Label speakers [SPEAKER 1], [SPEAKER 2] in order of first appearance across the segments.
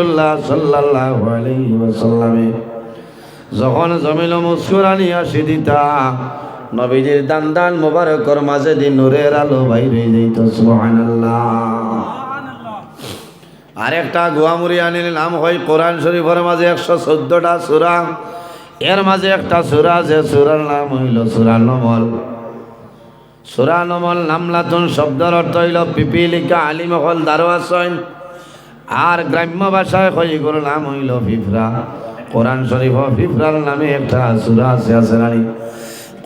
[SPEAKER 1] রসুল্লাহ সাল্লাহ আলাইসাল্লামে যখন জমিল মুস্কুরানি আসি দিতা নবীজির দান দান মোবারকর মাঝে দিন নূরের আলো বাইরে যেত সুবহানাল্লাহ। আরেকটা গোয়ামুরি আনির নাম হয় কোরআন শরীফের মাঝে একশো চোদ্দটা সুরা। এর মাঝে একটা সুরা আছে সুরার নাম হইল সুরা নমল। সুরা নমল নামলাতুন শব্দের অর্থ হইল পিপিলিকা আলিমহল দারোয়াসন আর গ্রাম্য ভাষায় হইগুর নাম হইল ফিফরা। কোরআন শরীফ ফিফরার নামে একটা সুরা আছে আছে নানি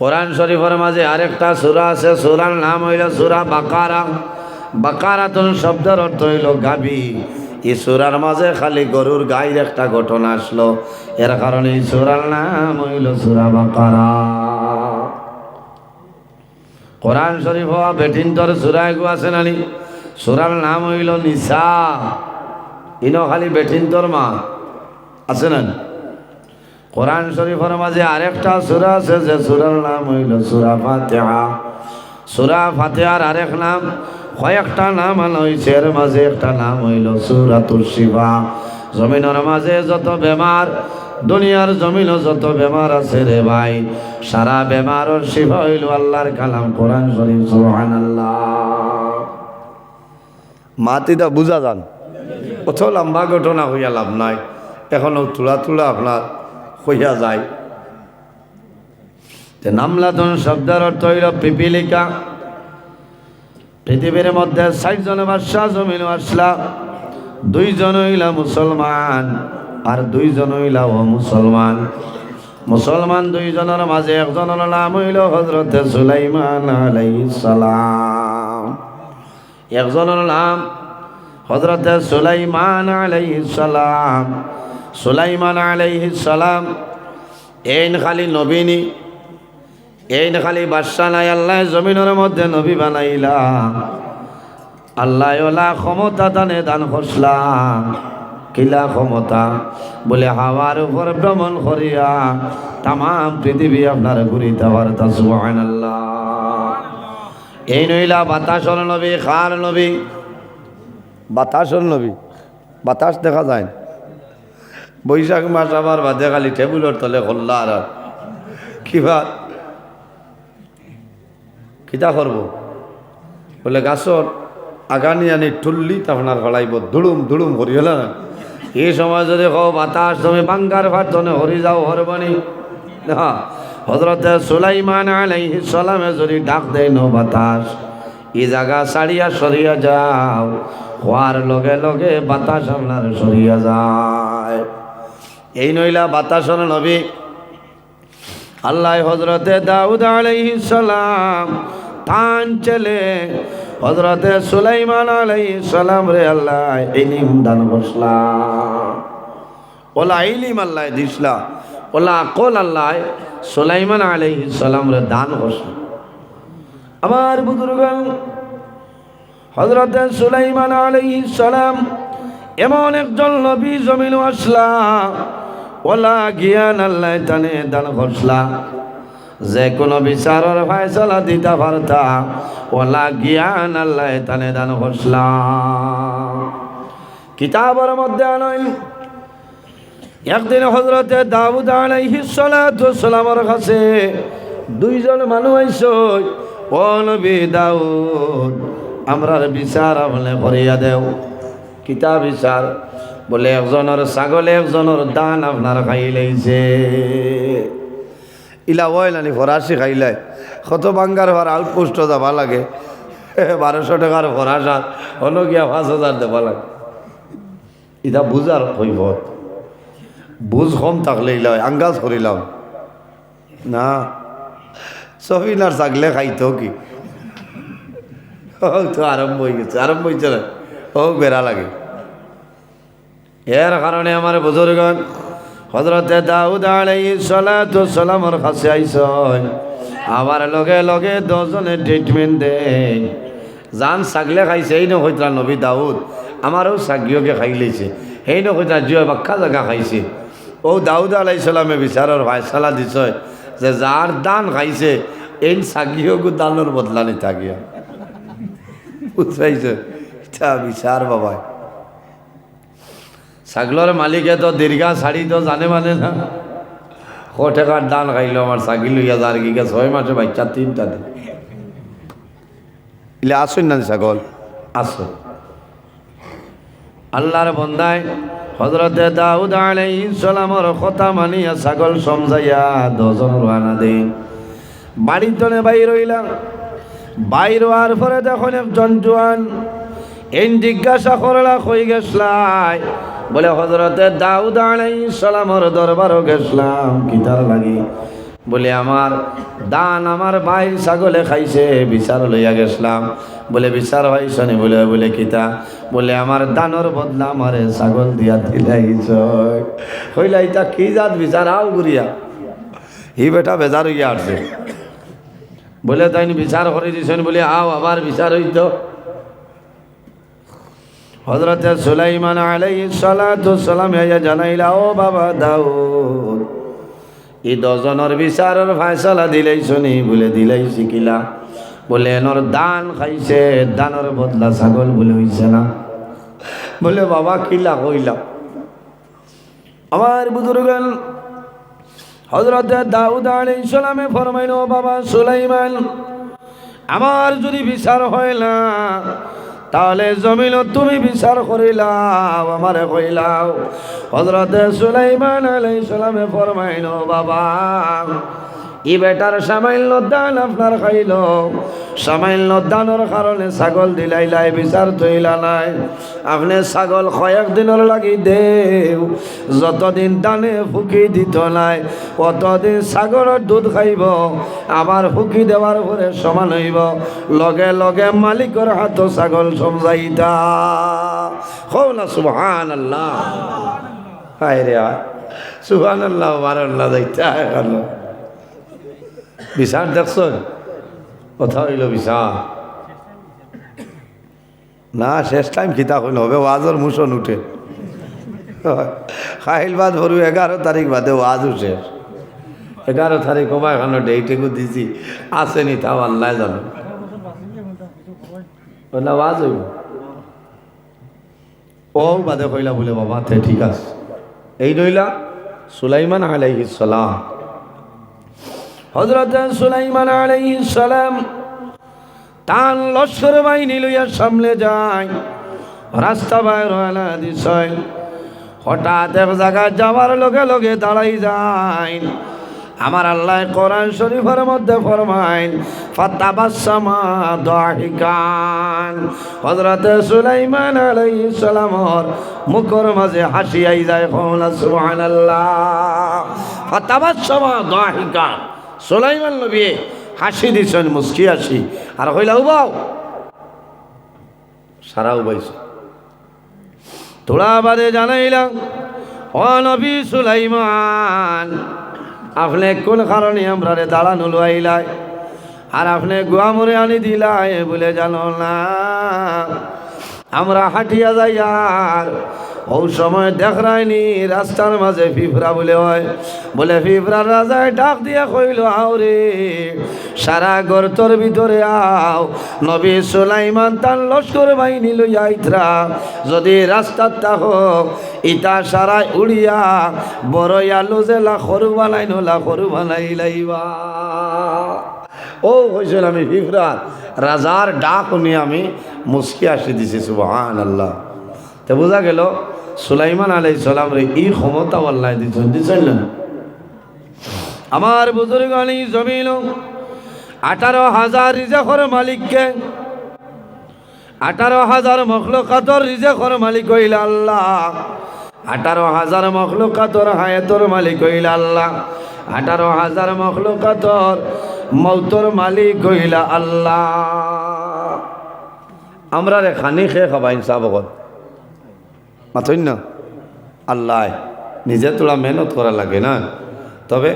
[SPEAKER 1] কোরআন শরীফের মাঝে আরেকটা সুরা আছে, সুরার নাম হইল সুরা বাকারা। বাকারাতুন শব্দের অর্থ হইল গাবি। এই সুরার মাঝে খালি গরুর গায়ের একটা ঘটনা আসলো। এর কারণে এই সুরার নাম হইল সুরা বাকারা। কোরআন শরীফ বেটিন্তর সুরায় গু আছে নানি সুরার নাম হইল নিসা। ইনো খালি বেটিন্তর মা। আছে না? কোরআন শরীফের মাঝে আরেকটা সুরা আছে, যে সুরার নাম হইল সুরা ফাতেহা। সুরা ফাতেহার আরেক নাম, কয়েকটা নাম আনা হয়েছে এর মাঝে একটা নাম হইল সুরাতুর শিবা জমিনের মাঝে যত বেমার, দুনিয়ার জমিনও যত বেমার আছে রে ভাই। সারা বেমারর শিবা হইল আল্লাহর কালাম, কোরআন শরীফ, সুবহানাল্লাহ। মাতিটা বুঝা যান। কত লম্বা ঘটনা হইয়া লাভ নাই। এখনও তুলা তুলা আপনার হইয়া যায়। তে নামলাদন শব্দের অর্থ হইল পিপিলিকা। পৃথিবীর মধ্যে ষাট জন বাদশাহ, জমিন আসলা দুইজন হইলা মুসলমান আর দুইজন হইলা ও মুসলমান। মুসলমান দুইজনের মাঝে একজনের নাম হইল হজরতে সুলাইমান আলাইহিস সালাম। একজনের নাম হজরত সুলাইমান আলাইহিস সালাম, সুলাইমান আলাইহিস সালাম এইন খালি নবীনী এইন খালি বাদশা নাই, আল্লাহ জমিনের মধ্যে নবী বানাইলা। আল্লাহ ওলা ক্ষমতা দানে দান করসলা কিলা ক্ষমতা? বলে, হাওয়ার উপর ভ্রমণ করিয়া তাম পৃথিবী আপনার ঘুরিতে পারতা সুহান আল্লাহ এই নইলা বাতাসর নবী, খার নবী বাতাসর নবী। বাতাস দেখা যায়। বৈশাখ মাস আবার বাদে খালি টেবিলের তলে খোল্লা আর কিবা কিতা করব বলে গাছর আগানি আনি ঠুল্লি আপনার ফলাইব ধুড়ুম ধুড়ুম হরি হল না? এই সময় যদি কো বাতাস, তুমি বাঙ্গার ভাত, তনে হরি যাও হরবানি না? হজরতে সুলাইমান আলাইহিস সালামে যদি ডাক দেয় নো বাতাস। এই জায়গা সারিয়া সরিয়া যাও। হওয়ার লগে লগে বাতাস আপনার সরিয়া যায়। এই নইলা বাতাসর নবী। আল্লাহ হজরতে দাউদ আলাইহিস সালাম তান চলে। হজরতে সুলাইমান আলাইহিস সালাম রে আল্লাহ ইলিম দান বসলাম ওলা ইলিম আল্লাহ দিসলা। ওলা আকল আল্লাহ সুলাইমান আলাইহিস সালাম রে দান বসলাম আমার বুজুর্গ হজরত সুলাইমান আলাইহিস সালাম এমন একজন নবী জমিন আসলা, ওলা জ্ঞান আল্লাহ তানে দান করসলা যে কোনো বিচারের ফায়সলা দিতে পারতা, ওলা জ্ঞান আল্লাহ তানে দান করসলা কিতাবের মধ্যে আনয় একদিন হজরতে দাউদ আলাইহিস সালামের কাছে দুইজন মানুষ আইস ও দাউদ, আমরার বিচার আমলে করিয়া দেও। কিতা বিচার? বলে, একজনের ছাগলে একজনের দান আপনার খাইলাইছে ইলা ওইলানি ফরাসি খাইলাই কত বাঙ্গার ভার আউটপোস্ট যাবা লাগে বারোশো টাকার ফরাসাত হলো গিয়া পাঁচ হাজার দেবা লাগে। ইটা বুঝার হইব বুঝ কম থাকলে ইলাই আঙ্গাজ করিলাম। না সফিনার ছাগলে খাইতো কি? ও তো আরম্ভ হয়ে গেছে, আরম্ভ হয়েছে না? ও বেড়া লাগে। এর কারণে আমার বুজুর্গন হজরতে দাউদ আলাইহিস সালাতু সালামর কাছে আইসন। আবার লগে লগে দশজনে ট্রিটমেন্ট দেয় জান ছাগলে খাইছে, এই নইতরা নবী দাউদ, আমারও ছাগিওকে খাই লেছে সেই নইতরা জিও বাক্কা জায়গা খাইছে। ও দাউদ আলাই সালামে বিচারের ফায়সালা দিছ। যে যার দান খাইছে, এই ছাগিওকে দানের বদলানি থাকিয়া বুঝাইছে? এটা বিচার বাবা ছাগলের মালিকে তো দীর্ঘা শাড়ি তো জানে মানে না। ক দান খাইলো আমার ছাগল লইয়া যার কি ছয় মাসে বাচ্চা তিনটা দিন আসুন না ছাগল আসো আল্লাহর বন্দায় হজরতে দাউদ আলাইহিস সালামর কথা মানিয়া ছাগল সমঝাইয়া দজন রানা দিন বাড়ির তলে বাইর হইলাম বাইর হওয়ার পরে দেখুন একজন জোয়ান এই জিজ্ঞাসা করলা, কই গেছলাই? বলে হজরতে দাউদ আলাইহিস সালামর দরবারও গেছলাম কিতার লাগি? বলে, আমার দান আমার ভাই ছাগলে খাইছে, বিচার লইয়া গেছলাম। বলে, বিচার হয়েছনি বলে বলে কিতা বলে, আমার দানর বদলা আমারে ছাগল দিয়া দিলাইছ হইলা ইতা কি জাত বিচার? আও গুরিয়া হি বেটা বেজার হইয়া আসছে। বলে তাই বিচার করে দিছেন বলে, আও আবার বিচার হইত। হজরতে সুলাইমান আলাই সালাম জানাইলা, ও বাবা দাউদ, এই দজনের বিচারের ফায়সালা দিলেই শুনি বলে দিলেই শিখিলা বলে এনর দান খাইছে, দানের বদলা ছাগল বলে হইছে না। বলে, বাবা কিলা কইলা আমার বুজুর্গান হজরত দাউদ আলী ইসলামে ফরমাইল বাবা সুলাইমান, আমার যদি বিচার হয় না, তাহলে জমিন তুমি বিচার করিলাও আমারে কইলাও হজরতে সুলাইমান আলাই সালামে ফরমাইল বাবা ই বেটার সামাইল দান আপনার খাইল সামাইল দানের কারণে ছাগল দিলাইলাই বিচার তৈলা নাই। আপনি ছাগল কয়েক দিনের লাগি দেও। যতদিন দানে ফুকি দিত নাই কতদিন ছাগলের দুধ খাইব। আবার ফুকি দেওয়ার পরে সমান হইব। লগে লগে মালিকের হাত ছাগল সমজাইতা হও না সুবহান আল্লাহ হায় রে সুবহান আল্লাহ যাইতা এখন। বিচার দেখছ কথা হইল বিচার না শেষ টাইম খিতা হইল হবে ওয়াজর মুসন উঠে। খাইল বাদ ভরু এগারো তারিখ বাদে ওয়াজ উঠে। এগারো তারিখ কবা এখানে ডেইটেকু দিছি আসেনি তাও আল্লাহ জানো। না ওয়াজ হইব? ও বাদে কইলা বলে বাবা তে ঠিক আছে। এই রইলা সুলাইমান আলাইহিস সালাম। হজরত সুলাইমান সালাম তান লস্কর বাহিনী লইয়া সামনে যায়। রাস্তা বাইর হলা দিছয় হঠাৎ এক জায়গায় যাওয়ার লগে লগে দাঁড়াই যায়। আমার আল্লাহ কোরআন শরীফের মধ্যে ফরমাইন ফাতাবাসসামা দাহিকান। হযরত সুলাইমান আলাইহিস সালামর মুখের মাঝে হাসি আই যায় কওলা, সুবহানাল্লাহ। ফাতাবাসসামা দাহিকান। সুলাইমান নবী, হাসি দিছেন মুস্কি হাসি। আর কইলা উবাও। সারা উবাইছে। তোরা বাদে জানাইলাম, ও নবী সুলাইমান, আপনি কোন কারণে আমরা রে দাঁড়ানো লুয়াইলাই? আর আপনি গুয়া মরে আনি দিলাই বলে জানো না। আমরা হাঁটিয়া যাই আর ও সময় দেখরাইনি রাস্তার মাঝে ফিফরা বলে হয়। বলে ফিফরার রাজায় ডাক দিয়ে কইল আওরে সারা গর্তর ভিতরে আও। নবী সুলাইমান তার লস্কর বাহিনী লইয়া আইত্রা। যদি রাস্তার হোক ইটা সারাই উড়িয়া, বড় আলু যে লাখরু বানাই নলা খরু বানাই লাইবা। ও হয়েছিল আমি ফিফরার রাজার ডাক নিয়ে আমি মুসকি আসি দিছি সুবহান আল্লাহ তো বোঝা গেল সুলাইমান আলাই সালাম রে, এই ক্ষমতা আল্লাহ দিচ্ছেন দিচ্ছেন না? আমার বুজুর্গ আলী জমিল, আঠারো হাজার রিজাখর মালিককে, আঠারো হাজার মখলকাতর রিজাখর মালিক হইল আল্লাহ। আঠারো হাজার মখলকাতর হায়াতর মালিক হইল আল্লাহ। আঠারো হাজার মখলকাতর মৌতর মালিক হইল আল্লাহ। আমরা রে খানি খেয়ে খাবাইন সাবকত মাথইন না আল্লাহ, নিজে তোরা মেহনত করা লাগে না। তবে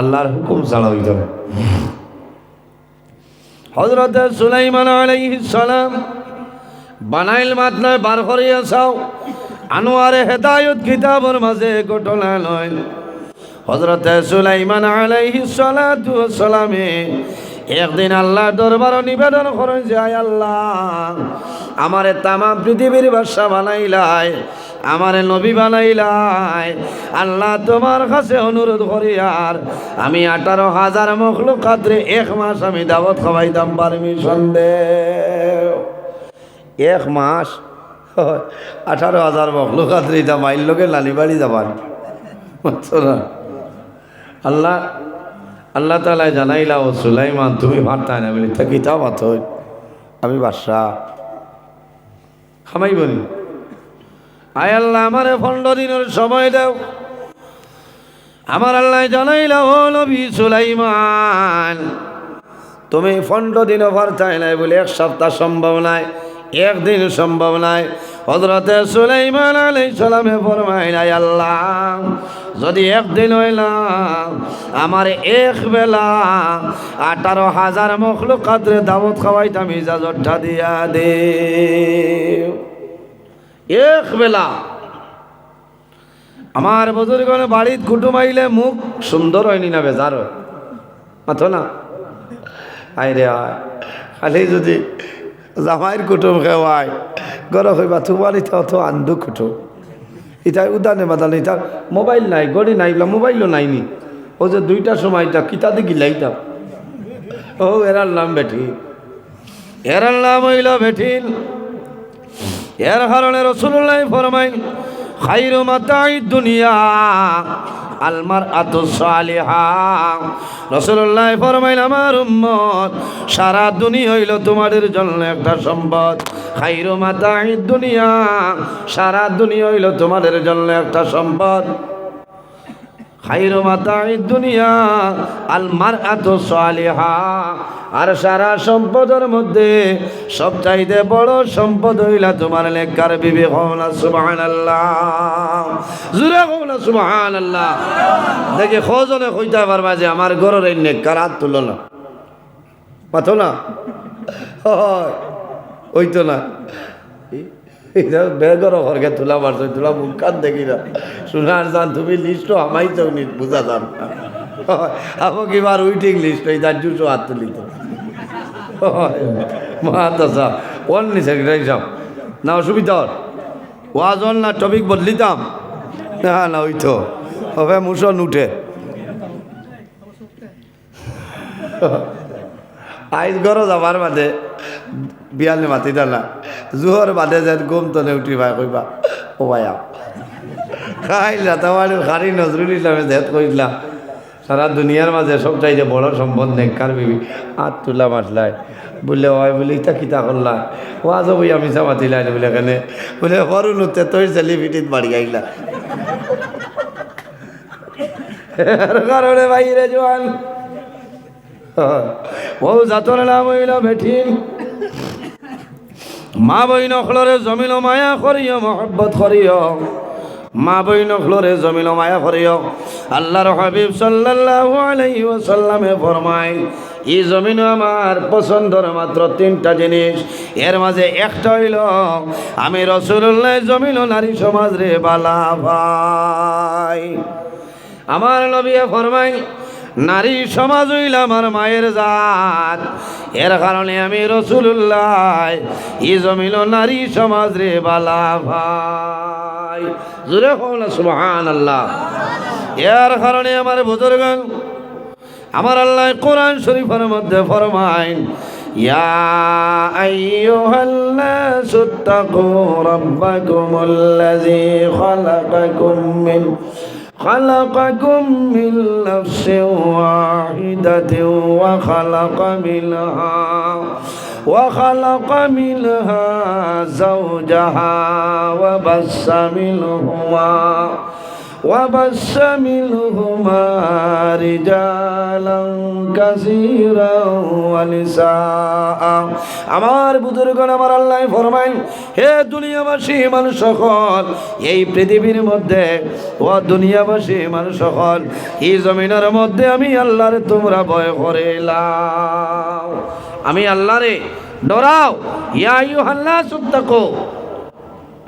[SPEAKER 1] আল্লাহর হুকুম ছাড়া হইতে হবে হজরত সুলাইমান আলাইহিস সালাম বানাইল মাতনায় বার করিয়া চাও, আনোয়ারে হেদায়ত কিতাবর মাঝে ঘটনা নয় হজরত সুলাইমান আলাইহিস সালাতু সালামে একদিন আল্লাহ দরবার নিবেদন করেন যে, আয় আল্লাহ, আমারে তামা পৃথিবীর বাসা বানাইলাই, আমারে নবী বানাইলাই। আল্লাহ তোমার কাছে অনুরোধ করি আর, আমি আঠারো হাজার মখলু কাতরে এক মাস আমি দাওয়াত খাওয়াইতাম, পারমিশন দে। এক মাস? আঠারো হাজার মখলু কাতরে এটা মাইল লোকে লালি বাড়ি যাবার। আল্লাহ আল্লাহ তালা জানাইলা, ও সুলাইমান, তুমি ভারতায় না বলি তা কিতা ভাত আমি বাদশাহ খামাই বলি, আয় আল্লাহ, আমারে পনেরো দিনের সময় দাও। আমার আল্লাহ জানাইলা, ও নবী সুলাইমান, তুমি পনেরো দিন ওভার চাই নাই বলে এক সপ্তাহ সম্ভব নাই। একদিন সম্ভব নাই। হজরতে সুলাইমান আলাই সালামে ফরমাই নাই, আল্লাহ, যদি একদিন হইলাম আমার এক বেলা আঠারো হাজার মখলুক কাতরে দাওয়াত খাওয়াইতাম ইজাজতটা দিয়া দে। এক বেলা আমার বুজুর্গ বাড়িত কুটুম আইলে মুখ সুন্দর হয়নি না বেজার হয়? মাথো না? আই রে আয়, খালি যদি জামাইর কুটুম খেওয়াই গর হইবা তোমার ইটা অত আন্দু কুটুম। ইটা উদানে বাদানে ইটা মোবাইল নাই, গড়ি নাই বলা মোবাইলও নাইনি। ও যে দুইটার সময় এটা কিতা দি গিলাইতাম ও এরার নাম বেঠি। এরার নাম হইল বেঠিল। এর কারণে রসুল্লাহ ফরমাইল, খাইরু মাতাই দুনিয়া। আলমার আতু সালিহা। রসুল্লাহ ফরমাইল, আমার উম্মত, সারা দুনিয়া হইল তোমাদের জন্য একটা সম্পদ। খাইরো মাতা দুনিয়া, সারা দুনিয়া হইল তোমাদের জন্য একটা সম্পদ। খাইরু মাতাই দুনিয়া, আল মারআতু সালিহা। আর সারা সম্পদের মধ্যে সবচাইতে বড় সম্পদ হইলা তোমার লেখার বিবি হওনা, সুবহানাল্লাহ। জুরে হওনা, সুবহানাল্লাহ। দেখে খোঁজনে কইতে পারবা যে আমার ঘরের এই নেককার হাত তুলো না। পাতো না? হয় ওইতো না। এটা বেগর ঘরকে তোলা মারছ তোলা মুখ কান দেখি না। শোনার যান তুমি লিস্ট আমাই তো বুঝা যান আপো কিবার উইটিং লিস্ট এই তার জুসো হাত তুলিত মহাদশা নি সেক্রেটারি সাহেব না অসুবিধা ওর। ওয়াজন না টপিক বদলিতাম? না না, ওই তো। হবে মুসন উঠে। আইজ ঘর যাবার বাদে বিয়ালে মাতি দালা জোহর বাদে যেন গম তনে উঠি ভাই কইবা ও ভাইয়া, খাইলা তোমার খারি নজরুল ইসলামে জেদ কইলা সারা দুনিয়ার মাঝে সব চাইতে বড় সম্পদ নেককার বিবি, হাত তুলা মাসলাই বললে ওই বলে, ইতা কিতা করলা ও আজ বই আমি চামাতি লাইন বলে এখানে বলে হরু নুতে তোর সেলিব্রিটিত বাড়ি আইলা কারণে বাইরে জোয়ান ও জাতর নাম হইল বেঠিন মা বই নখলরে জমিল মায়া করিও, মহব্বত করিও। মা বই নখলরে জমিল মায়া করিও। আল্লাহর হাবিব সাল্লাল্লাহু আলাইহি ওয়াসাল্লামে ফরমায়, এই জমিন আমার পছন্দর মাত্র তিনটা জিনিস। এর মাঝে একটা হইল, আমি রসুল্লাহ জমিন ও নারী সমাজ রে বালা ভাই। আমার নবিয়ে ফরমাই নারী সমাজ হইল আমার মায়ের জাত এর কারণে আমি রসুল্লাহ ই জমিল নারী সমাজ রে বালা ভাই জুড়ে হল সুবহান আল্লাহ এর কারণে আমার বুজুর্গ আমার আল্লাহ কোরআন শরীফের মধ্যে ফরমাইন يا أيها الناس اتقوا ربكم الذي خلقكم من خلقكم من نفس واحدة وخلق منها وخلق منها زوجها وبس منهما. وبس منهما رجالا كثيرا ونساء আমার বুজুর্গণ আমার আল্লাহ ফরমাইন হে দুনিয়াবাসী মানুষ সকল এই পৃথিবীর মধ্যে ও দুনিয়াবাসী মানুষ সকল এই জমিনের মধ্যে আমি আল্লাহরে তোমরা ভয় করে লাও আমি আল্লাহরে ডরাও ইয়া ইউহাল্লাহ সুত্তাকো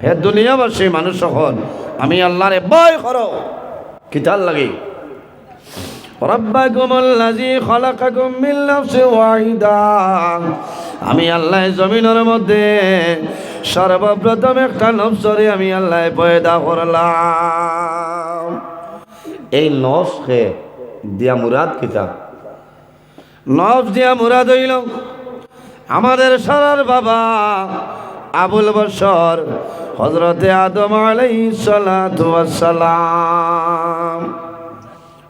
[SPEAKER 1] হে দুনিয়াবাসী মানুষ সকল আমি আল্লাহরে ভয় করো কিতাল লাগে ربكم الذي خلقكم من نفس واحدة আমি আল্লাহ জমিনের মধ্যে সর্বপ্রথম একটা নফসরে আমি আল্লাহ পয়দা করলাম
[SPEAKER 2] এই নফকে দিয়া মুরাদ কিতাব
[SPEAKER 1] নফ দিয়া মুরাদ হইল আমাদের সারার বাবা আবুল বসর হজরতে আদম আলাইসালাম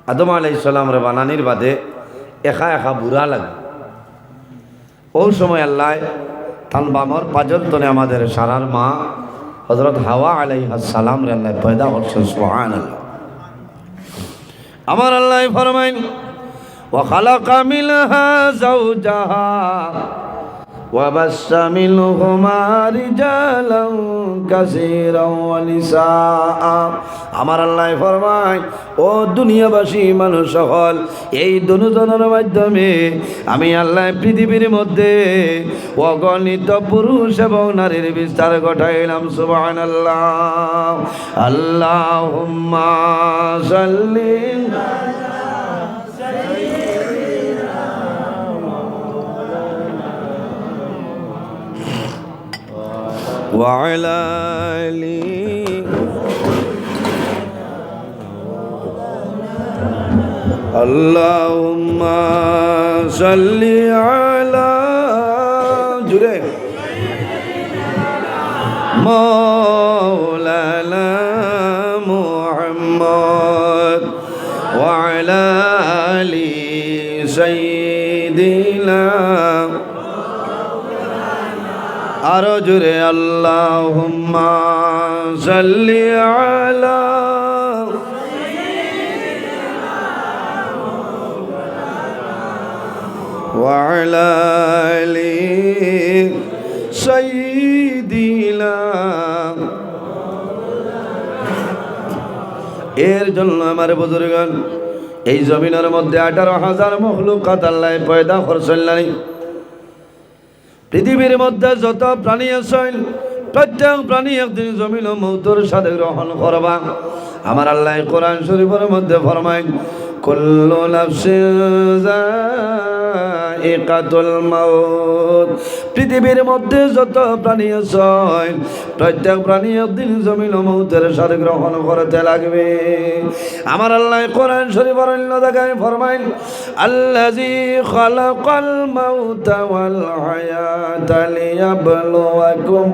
[SPEAKER 2] আদম আলাইসাল্লাম রে বানানির বাদে একা একা বুড়া লাগে
[SPEAKER 1] ও সময় আল্লাহ তান বামর পাজর তনে আমাদের সারার মা হজরত হাওয়া আলাই সালাম রে আল্লাহ পয়দা করছেন সোহান আল্লাহ আমার আল্লাহ ফরমাইন وخلق منها زوجها وبس منهما رجالا كثيرا ونساء আমার আল্লাহ ফরমায় ও দুনিয়াবাসী মানুষ সকল এই দুজনের মাধ্যমে আমি আল্লাহ পৃথিবীর মধ্যে অগণিত পুরুষ এবং নারীর বিস্তার ঘটাইলাম সুবহান আল্লাহ আল্লাহ সাল্লিম وعلى آله اللهم صل على مولانا محمد وعلى আরো জুড়ে আল্লাহুম্মা সাল্লি আলা وعلى آل سيدنا এর জন্য আমার বুজুর্গান এই জমিনের মধ্যে আঠারো হাজার মখলুকাত আল্লাহ পয়দা করছেন পৃথিবীর মধ্যে যত প্রাণী আছেন, প্রত্যেক প্রাণী একদিন জমিন মৌতর সাথে গ্রহণ করবা। আমার আল্লাহ কোরআন শরীফের মধ্যে ফরমাই কল্লো নাফসিন যায়িকাতুল মাউত। পৃথিবীর মধ্যে যত প্রাণী আছেন প্রত্যেক প্রাণী একদিন জমিন ও মৌতের সাথে গ্রহণ করতে লাগবে। আমার আল্লাহ কোরআন শরীফের অন্য জায়গায় ফরমাইন আল্লাযী খালাকাল মাউতা ওয়াল হায়াতা লিয়াবলুয়াকুম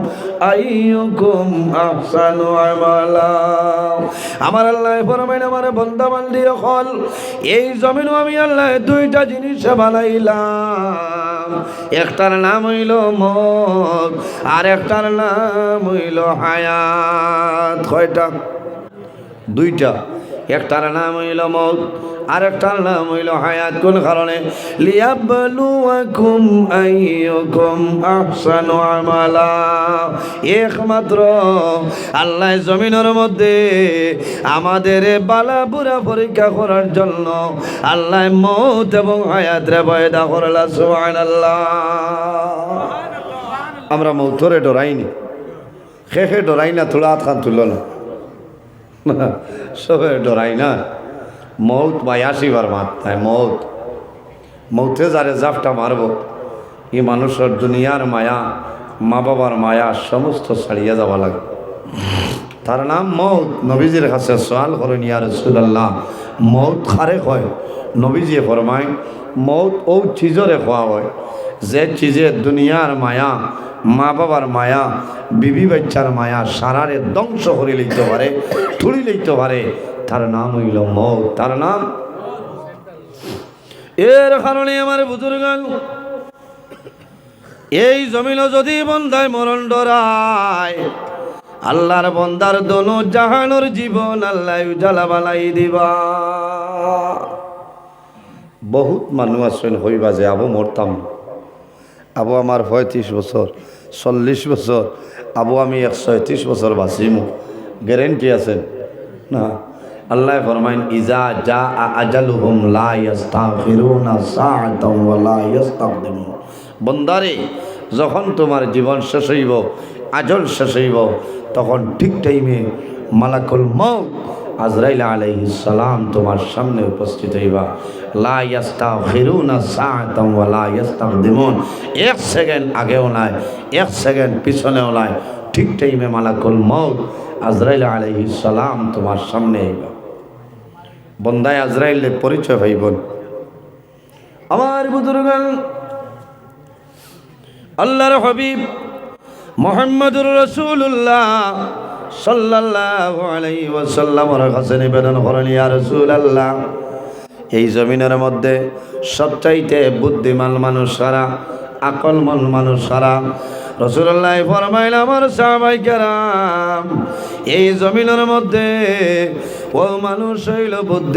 [SPEAKER 1] আইয়ুকুম আহসানু আমালা। আমার আল্লাহ ফরমাইন আমার বান্দা বান্দি হল, এই জমিন আমি আল্লাহ দুইটা জিনিস বানাইলাম। একটার নাম হইল মোক আর একটার নাম হইল হায়াত। কয়টা? দুইটা। একটার নাম হইল মৌত আর একটার নাম হইল হায়াত। কোন কারণে? লিয়াবলুয়াকুম আইয়ুকুম আহসানু আমালা। একমাত্র আল্লাহ জমিনের মধ্যে আমাদের বালা বুড়া পরীক্ষা করার জন্য আল্লাহ মৌত এবং হায়াত রে বয়দা করলা সুবহানাল্লাহ। আমরা মৌতরে ডরাইনি। শেষে ডরাই না থোড়া হাত খান তুলল না, সবে ডরাই না। মৌত বা আসিবার মাত্রায় মৌত মৌতে। যারে জাফটা মারব এই মানুষের দুনিয়ার মায়া মা বাবার মায়া, সমস্ত ছাড়িয়ে যাওয়া লাগে। তার নাম মৌত। নবীজির কাছে সোয়াল করেন, ইয়া রসুল্লাহ মৌত খারে হয় নবীজি ফরমায়, মৌত ও চিজরে খোয়া হয়। যে চিজে দুনিয়ার মায়া মা বাবার মায়া বিবি বাচ্চার মায়া, সারারে ধ্বংস করে লইতে পারে তুলি লইতে পারে তার নাম হইল মৌত তার নাম এর কারণে আমার বুজুর্গান এই জমিন যদি বন্ধায় মরণ ডরায় আল্লাহর বন্দার দোনো জাহানোর জীবন আল্লাহ উজালা বালাই দিবা বহুত মানুষ আছেন হইবা যে আবু মরতাম। আবু আমার পঁয়ত্রিশ বছর চল্লিশ বছর আবু আমি একশো ত্রিশ বছর বাঁচিমু গ্যারেন্টি আছেন না আল্লাহ ফরমাইন, ইজা যা আজালুহুম লা ইস্তাগফিরুনা সাআতাও ওয়া লা ইস্তাকদিমুন বন্দারে, যখন তোমার জীবন শেষ হইব, আজল শেষ হইব, তখন ঠিক টাইমে মালাকুল মৌ আজরাইল আলাইহিস সালাম তোমার সামনে উপস্থিত হইবা। লা ইয়াস্তাখিরুনা সাআতাম ওয়া লা ইয়াস্তাকদিমুন। এক সেকেন্ড আগেও নাই, এক সেকেন্ড পিছনেও নাই, ঠিক টাইমে মালাকুল মউত আজরাইল আলাইহিস সালাম তোমার সামনে আইবা বন্দায় আজরাইলের পরিচয় ভাইবন আমার বুজুর্গান, আল্লাহর হাবিব মোহাম্মদুর রসুল্লাহ সাল্লাল্লাহু আলাইহি ওয়াসাল্লামের কাছে নিবেদন করেন, ইয়া রাসূলুল্লাহ, এই জমিনের মধ্যে সবচাইতে বুদ্ধিমান মানুষ সারা আকলমন মানুষ সারা রসুল্লাহ ফরমাইল আমার সাহাবাই কেরাম এই জমিনের মধ্যে ও মানুষ হইল বুদ্ধি